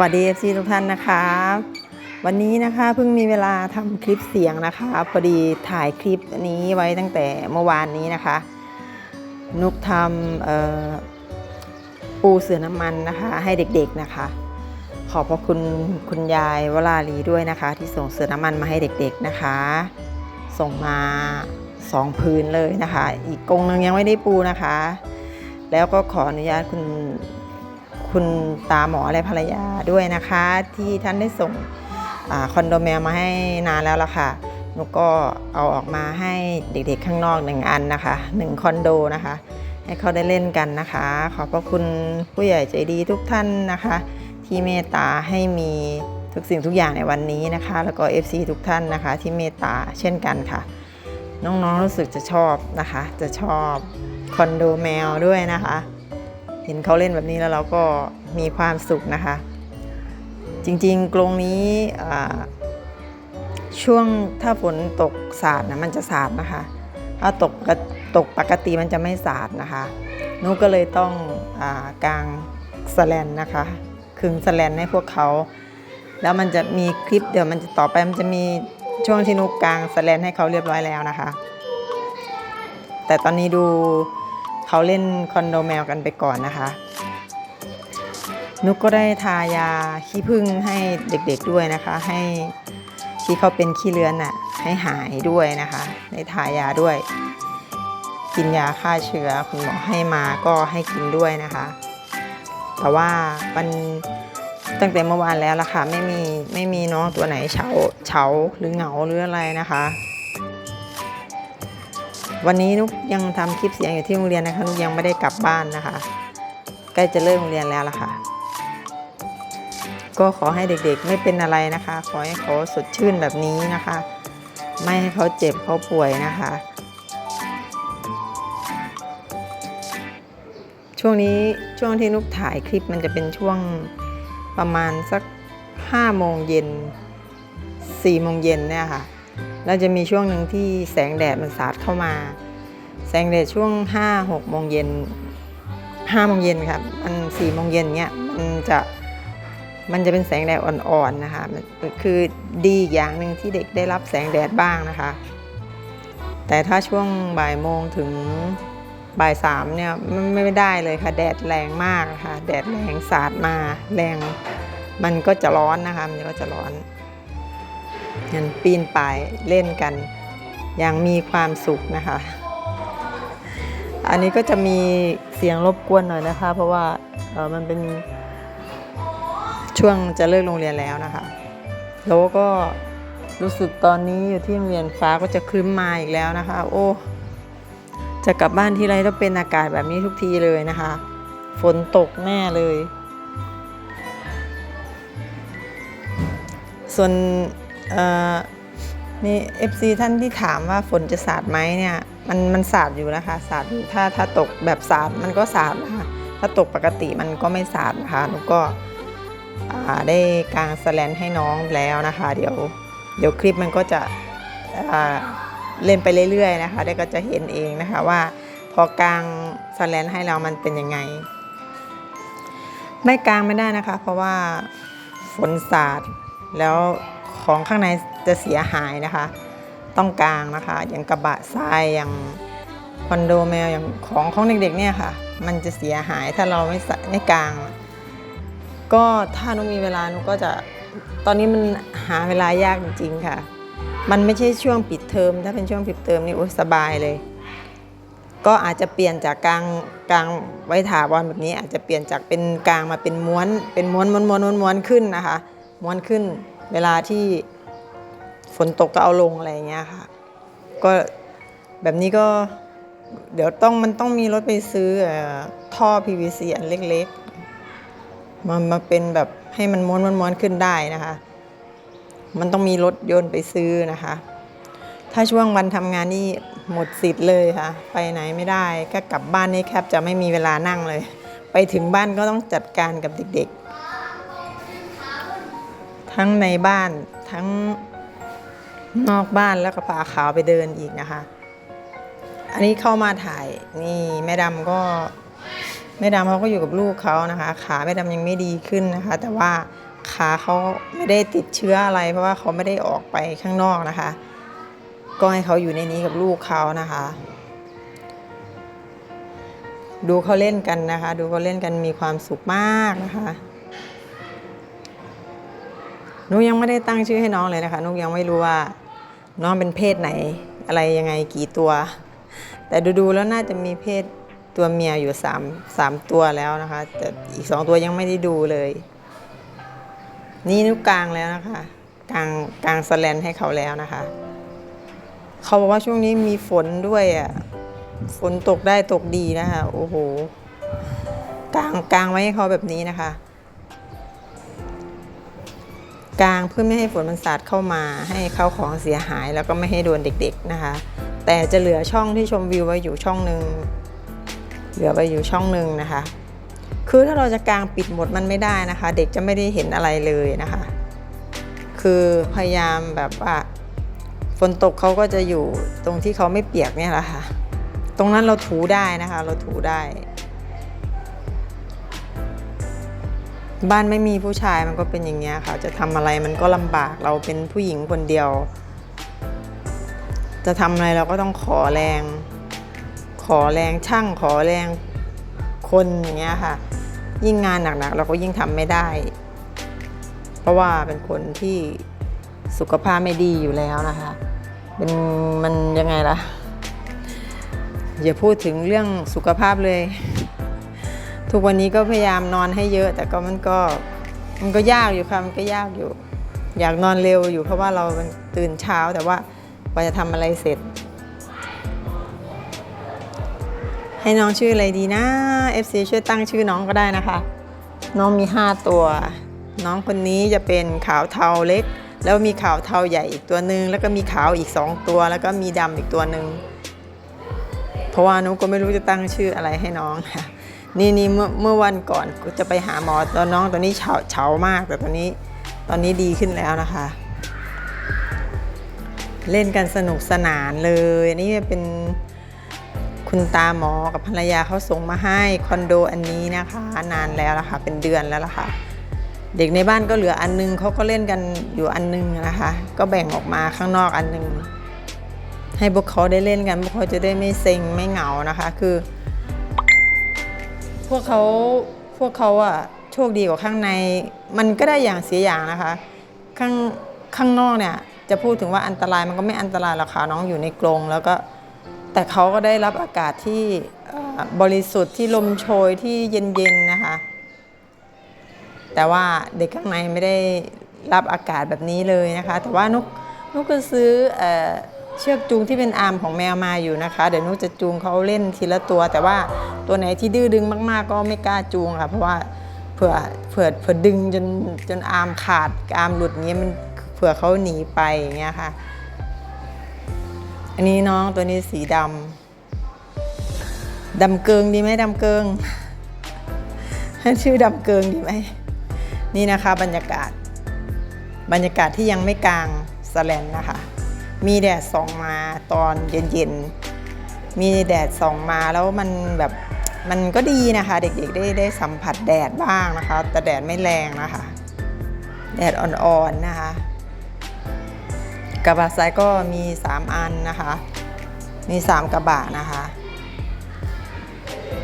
วัสดี FC ทุกท่านนะคะ วันนี้นะคะเพิ่งมีเวลาทำคลิปเสียงนะคะ พอดีถ่ายคลิปนี้ไว้ตั้งแต่เมื่อวานนี้นะคะ นุกทำปูเสือน้ำมันนะคะ ให้เด็กๆนะคะ ขอบพระคุณคุณยายวราลีด้วยนะคะ ที่ส่งเสือน้ำมันมาให้เด็กๆนะคะ ส่งมาสองพื้นเลยนะคะ อีกกงหนึงยังไม่ได้ปูนะคะ แล้วก็ขออนุญาตคุณ คุณตาหมอและภรรยาด้วยนะคะ ที่ท่านได้ส่งอคอนโดแมวมาให้นานแล้วล่ะค่ะหนูก็เอาออกมาให้เด็กๆข้างนอกหนึ่งอันนะคะหนึ่งคอนโดนะคะ ให้เขาได้เล่นกันนะคะ ขอบพระคุณผู้ใหญ่ใจดีทุกท่านนะคะ ที่เมตตาให้มีทุกสิ่งทุกอย่างในวันนี้นะคะ แล้วก็ FC ทุกท่านนะคะ ที่เมตตาเช่นกันค่ะ น้องๆรู้สึกจะชอบนะคะ จะชอบคอนโดแมวด้วยนะคะ เห็นเขาเล่นแบบนี้แล้วเราก็มีความสุขนะคะ จริงๆกรงนี้ช่วงถ้าฝนตกสาดนะมันจะสาดนะคะ ถ้าตกตกปกติมันจะไม่สาดนะคะนุก็เลยต้องอกางสแลนนะคะขึงสแลนให้พวกเขา แล้วมันจะมีคลิปเดี๋ยวมันจะต่อไปมันจะมีช่วงที่นุกกางสแลนให้เขาเรียบร้อยแล้วนะคะ แต่ตอนนี้ดู เขาเล่นคอนโดแมวกันไปก่อนนะคะ นุกก็ได้ทายาขี้ผึ้งให้เด็กๆด้วยนะคะ ให้ที่เขาเป็นขี้เลือนน่ะให้หายด้วยนะคะได้ทายาด้วย กินยาฆ่าเชื้อคุณหมอให้มาก็ให้กินด้วยนะคะ แต่ว่ามันตั้งแต่เมื่อวานแล้วล่ะค่ะไม่มีไม่มีน้องตัวไหนเฉาเฉาหรือเหงาหรืออะไรนะคะ วันนี้นุกยังทำคลิปเสียงอยู่ที่โรงเรียนนะคะนุกยังไม่ได้กลับบ้านนะคะ ใกล้จะเริ่มโรงเรียนแล้วล่ะค่ะ ก็ขอให้เด็กๆไม่เป็นอะไรนะคะ ขอให้เขาสดชื่นแบบนี้นะคะ ไม่ให้เขาเจ็บเขาป่วยนะคะ ช่วงนี้ช่วงที่นุกถ่ายคลิปมันจะเป็นช่วงประมาณสัก5โมงเย็น4โมงเย็นเนี่ยค่ะแล้วจะมีช่วงหนึ่งที่แสงแดดมันสาดเข้ามา แสงแดดช่วง 5 6โมงเย็น5โมงเย็นครับมัน4โมงเย็นเนี้ยมันจะมันจะเป็นแสงแดดอ่อนๆนะคะ คือดีอีกอย่างหนึ่งที่เด็กได้รับแสงแดดบ้างนะคะ แต่ถ้าช่วงบ่ายโมงถึงบ่ายสามเนี่ยไม่ไม่ได้เลยค่ะ แดดแรงมากค่ะ แดดแรงสาดมาแรงมันก็จะร้อนนะคะ มันก็จะร้อนเงินปีนป่ายเล่นกัน อย่างมีความสุขนะคะ อันนี้ก็จะมีเสียงรบกวนหน่อยนะคะ เพราะว่าเออมันเป็นช่วงจะเลิกโรงเรียนแล้วนะคะ แล้วก็รู้สึกตอนนี้อยู่ที่โรงเรียนฟ้าก็จะครึ้มมาอีกแล้วนะคะ โอ้จะกลับบ้านที่ไรต้องเป็นอากาศแบบนี้ทุกทีเลยนะคะ ฝนตกแน่เลย ส่วนเอ่อมีท่านที่ถามว่าฝนจะสาดไหมเนี่ย มันมันสาดอยู่นะคะสาดอยู่ถ้าถ้าตกแบบสาดมันก็สาดนะคะถ้าตกปกติมันก็ไม่สาดนะคะหนูก็ได้กางสแลนให้น้องแล้วนะคะ เดี๋ยวเดี๋ยวคลิปมันก็จะเล่นไปเรื่อยๆนะคะได้ก็จะเห็นเองนะคะว่าพอกางสแลนให้เรามันเป็นยังไง ไม่กางไม่ได้นะคะ เพราะว่าฝนสาดแล้วของข้างในจะเสียหายนะคะ ต้องกลางนะคะ อย่างกระบะทรายอย่างคอนโดแมวอย่างของของเด็กๆเนี่ยค่ะ มันจะเสียหายถ้าเราไม่ไม่กลาง ก็ถ้านุมีเวลานุก็จะตอนนี้มันหาเวลายากจริงๆค่ะ มันไม่ใช่ช่วงปิดเทอม ถ้าเป็นช่วงปิดเทอมนี่โอ้สบายเลย ก็อาจจะเปลี่ยนจากกลางกลางไว้ถาวรแบบนี้ อาจจะเปลี่ยนจากเป็นกลางมาเป็นม้วน เป็นม้วนม้วนม้วนม้วนขึ้นนะคะ ม้วนขึ้นเวลาที่ ฝนตกก็เอาลงอะไรอย่างเงี้ยค่ะ ก็แบบนี้ก็เดี๋ยวต้องมันต้องมีรถไปซื้ออ่อท่อ PVC อันเล็กๆมามาเป็นแบบให้มันม้วนม้วนม้วนขึ้นได้นะคะ มันต้องมีรถยนต์ไปซื้อนะคะ ถ้าช่วงวันทำงานนี่หมดสิทธิ์เลยค่ะ ไปไหนไม่ได้ก็กลับบ้านนี่แคบจะไม่มีเวลานั่งเลย ไปถึงบ้านก็ต้องจัดการกับเด็กๆ ทั้งในบ้านทั้ง นอกบ้านแล้วก็พาขาวไปเดินอีกนะคะ อันนี้เข้ามาถ่ายนี่แม่ดำก็แม่ดำเขาก็อยู่กับลูกเขานะคะ ขาแม่ดำยังไม่ดีขึ้นนะคะ แต่ว่าขาเขาไม่ได้ติดเชื้ออะไร เพราะว่าเขาไม่ได้ออกไปข้างนอกนะคะ ก็ให้เขาอยู่ในนี้กับลูกเขานะคะ ดูเขาเล่นกันนะคะ ดูเขาเล่นกันมีความสุขมากนะคะนุกยังไม่ได้ตั้งชื่อให้น้องเลยนะคะนุกยังไม่รู้ว่า น้องเป็นเพศไหนอะไรยังไงกี่ตัว แต่ดูๆแล้วน่าจะมีเพศตัวเมียอยู่สามสามตัวแล้วนะคะ แต่อีกสองตัวยังไม่ได้ดูเลย นี่นุกกลางแล้วนะคะ กลางกลางสแลนให้เขาแล้วนะคะ เขาบอกว่าช่วงนี้มีฝนด้วยอะฝนตกได้ตกดีนะคะ โอ้โหกลางกลางไว้ให้เขาแบบนี้นะคะ กลางเพื่อไม่ให้ฝนมันสาดเข้ามา ให้เข้าของเสียหายแล้วก็ไม่ให้โดนเด็ก ๆนะคะ แต่จะเหลือช่องที่ชมวิวไว้อยู่ช่องหนึ่งเหลือไว้อยู่ช่องหนึ่งนะคะ คือถ้าเราจะกางปิดหมดมันไม่ได้นะคะ เด็กจะไม่ได้เห็นอะไรเลยนะคะ คือพยายามแบบว่าฝนตกเขาก็จะอยู่ตรงที่เขาไม่เปียกเนี่ยแหละค่ะ ตรงนั้นเราถูได้นะคะ เราถูได้ บ้านไม่มีผู้ชายมันก็เป็นอย่างเงี้ยค่ะ จะทำอะไรมันก็ลำบากเราเป็นผู้หญิงคนเดียว จะทำอะไรเราก็ต้องขอแรง ขอแรงช่างขอแรงคนอย่างเงี้ยค่ะ ยิ่งงานหนักๆ เราก็ยิ่งทำไม่ได้ เพราะว่าเป็นคนที่สุขภาพไม่ดีอยู่แล้วนะคะ เป็นมันยังไงล่ะ อย่าพูดถึงเรื่องสุขภาพเลย ทุกวันนี้ก็พยายามนอนให้เยอะ แต่ก็มันก็มันก็ยากอยู่ค่ะมันก็ยากอยู่ อยากนอนเร็วอยู่เพราะว่าเราตื่นเช้าแต่ว่ากว่าจะทำอะไรเสร็จ ให้น้องชื่ออะไรดีนะ FC ช่วยตั้งชื่อน้องก็ได้นะคะ น้องมี 5 ตัว น้องคนนี้จะเป็นขาวเทาเล็ก แล้วมีขาวเทาใหญ่อีกตัวหนึ่งแล้วก็มีขาวอีก 2 ตัว แล้วก็มีดำอีกตัวหนึ่งเพราะว่านุก็ไม่รู้จะตั้งชื่ออะไรให้น้องค่ะ นี่นี่เมื่อเมื่อวันก่อนกูจะไปหาหมอตอนน้องตอนนี้เฉาเฉามากแต่ตอนนี้ตอนนี้ดีขึ้นแล้วนะคะ เล่นกันสนุกสนานเลยอันนี่เป็นคุณตาหมอกับภรรยาเขาส่งมาให้คอนโดอันนี้นะคะนานแล้วละค่ะเป็นเดือนแล้วล่ะค่ะเด็กในบ้านก็เหลืออันนึงเขาก็เล่นกันอยู่อันนึงนะคะ ก็แบ่งออกมาข้างนอกอันนึงให้พวกเขาได้เล่นกันพวกเขาจะได้ไม่เซ็งไม่เหงานะคะ คือ พวกเขาพวกเขาอะโชคดีกว่าข้างใน มันก็ได้อย่างเสียอย่างนะคะ ข้างข้างนอกเนี่ยจะพูดถึงว่าอันตรายมันก็ไม่อันตรายหรอกค่ะน้องอยู่ในกรงแล้วก็แต่เขาก็ได้รับอากาศที่บริสุทธิ์ที่ลมโชยที่เย็นๆนะคะ แต่ว่าเด็กข้างในไม่ได้รับอากาศแบบนี้เลยนะคะ แต่ว่านุกนุกก็ซื้อ เชือกจูงที่เป็นอาร์มของแมวมาอยู่นะคะ เดี๋ยวนุจะจูงเขาเล่นทีละตัว แต่ว่าตัวไหนที่ดื้อดึงมาก ๆ ก็ไม่กล้าจูงค่ะ เพราะว่าเผื่อเผื่อเผื่อดึงจนจนอาร์มขาดอาร์มหลุดเงี้ยมันเผื่อเขาหนีไปอย่างเงี้ยค่ะ อันนี้น้องตัวนี้สีดำดำเกิงดีไหมดำเกิงให้ชื่อดำเกิงดีไหมนี่นะคะบรรยากาศ บรรยากาศที่ยังไม่กลางสแลนนะคะ มีแดดส่องมาตอนเย็นๆ มีแดดส่องมาแล้วมันแบบมันก็ดีนะคะ เด็กๆได้ได้สัมผัสแดดบ้างนะคะ แต่แดดไม่แรงนะคะ แดดอ่อนๆนะคะกระบะทรายก็มี 3 อันนะคะ มี 3 กระบะนะคะ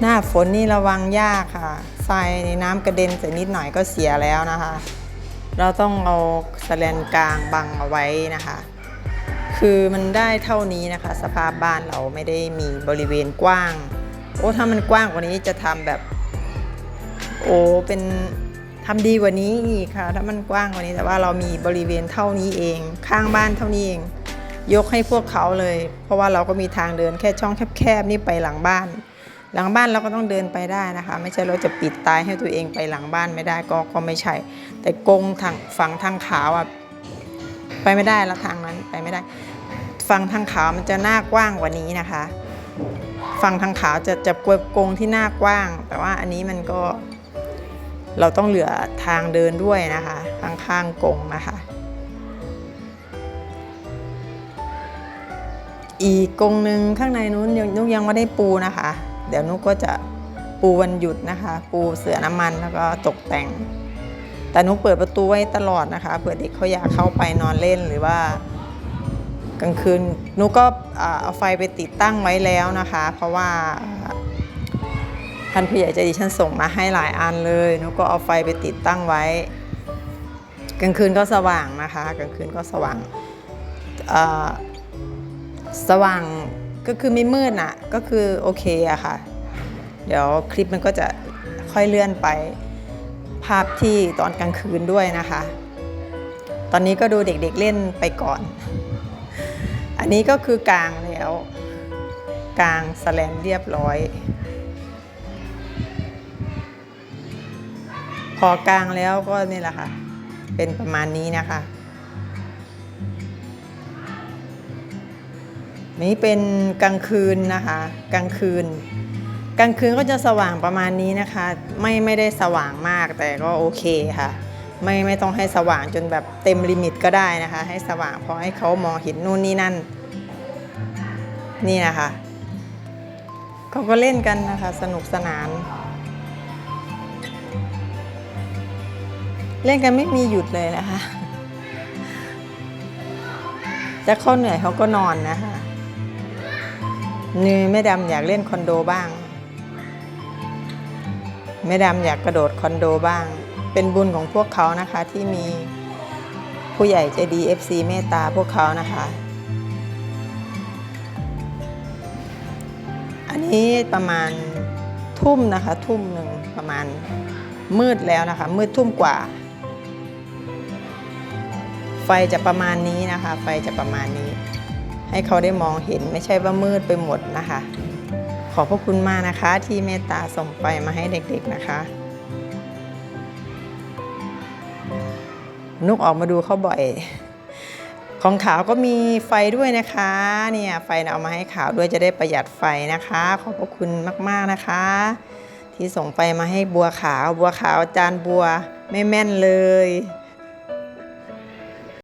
หน้าฝนนี่ระวังยากค่ะทรายในน้ำกระเด็นใส่นิดหน่อยก็เสียแล้วนะคะ เราต้องเอาสแลนกลางบังเอาไว้นะคะ คือมันได้เท่านี้นะคะ สภาพบ้านเราไม่ได้มีบริเวณกว้าง โอ้ถ้ามันกว้างกว่านี้จะทำแบบ โอ้เป็นทำดีกว่านี้อีกค่ะ ถ้ามันกว้างกว่านี้แต่ว่าเรามีบริเวณเท่านี้เอง ข้างบ้านเท่านี้เอง ยกให้พวกเขาเลย เพราะว่าเราก็มีทางเดินแค่ช่องแคบๆนี่ไปหลังบ้าน หลังบ้านเราก็ต้องเดินไปได้นะคะ ไม่ใช่เราจะปิดตายให้ตัวเองไปหลังบ้านไม่ได้ก็ก็ไม่ใช่ แต่กงทางฝั่งทางขาวอะไปไม่ได้แล้วทางนั้นไปไม่ได้ ฝั่งทางขาวมันจะหน้ากว้างกว่านี้นะคะ ฝั่งทางขาวจะจะกวยกงที่หน้ากว้าง แต่ว่าอันนี้มันก็ เราต้องเหลือทางเดินด้วยนะคะข้างๆกงนะคะ อีกกงหนึ่งข้างในนู้นนุกยังไม่ได้ปูนะคะ เดี๋ยวนุกก็จะปูวันหยุดนะคะ ปูเสือน้ำมันแล้วก็ตกแต่ง แต่นุกเปิดประตูไว้ตลอดนะคะเผื่อเด็กเขาอยากเข้าไปนอนเล่นหรือว่า กลางคืนนุก็เอาไฟไปติดตั้งไว้แล้วนะคะ เพราะว่าท่านผู้ใหญ่ใจดีท่านส่งมาให้หลายอันเลยนุก็เอาไฟไปติดตั้งไว้ กลางคืนก็สว่างนะคะ กลางคืนก็สว่างสว่างก็คือไม่มืดน่ะก็คือโอเคอะค่ะ เดี๋ยวคลิปมันก็จะค่อยเลื่อนไปภาพที่ตอนกลางคืนด้วยนะคะ ตอนนี้ก็ดูเด็กๆเล่นไปก่อน อันนี้ก็คือกลางแล้ว กลางสแลนเรียบร้อย พอกลางแล้วก็นี่แหละค่ะ เป็นประมาณนี้นะคะ นี้เป็นกลางคืนนะคะ กลางคืน กลางคืนก็จะสว่างประมาณนี้นะคะ ไม่ไม่ได้สว่างมากแต่ก็โอเคค่ะ ไม่ไม่ต้องให้สว่างจนแบบเต็มลิมิตก็ได้นะคะ ให้สว่างพอให้เขามองเห็นนู่นนี่นั่น นี่นะคะเขาก็เล่นกันนะคะ สนุกสนาน เล่นกันไม่มีหยุดเลยนะคะจะเข้าเหนื่อยเขาก็นอนนะคะนี่แม่ดำอยากเล่นคอนโดบ้างแม่ดำอยากกระโดดคอนโดบ้าง เป็นบุญของพวกเขานะคะที่มีผู้ใหญ่ใจดี FC เมตตาพวกเขานะคะ อันนี้ประมาณทุ่มนะคะทุ่มหนึ่งประมาณมืดแล้วนะคะ มืดทุ่มกว่า ไฟจะประมาณนี้นะคะ ไฟจะประมาณนี้ ให้เขาได้มองเห็นไม่ใช่ว่ามืดไปหมดนะคะ ขอบพระคุณมากนะคะ ที่เมตตาส่งไฟมาให้เด็กๆนะคะ นุกออกมาดูเขาบ่อย ของขาวก็มีไฟด้วยนะคะเนี่ยไฟเอามาให้ขาวด้วยจะได้ประหยัดไฟนะคะ ขอบพระคุณมากๆนะคะ ที่ส่งไฟมาให้บัวขาว บัวขาวจานบัวไม่แม่นเลย